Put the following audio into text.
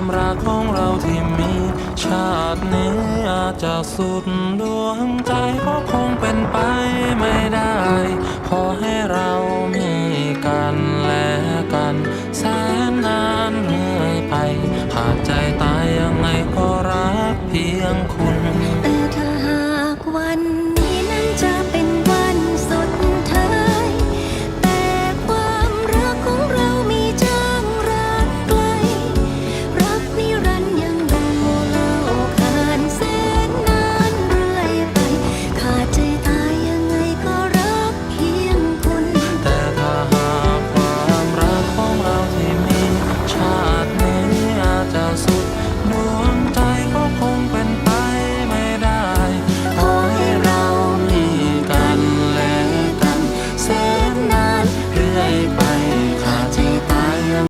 ความรักของเราที่มี ชาตินี้อาจจะสุดดวงใจก็คงเป็นไปไม่ได้ ขอให้เรามีกันและกันแสนนานเรื่อยไป หากใจตายยังไงก็รักเพียงคุณ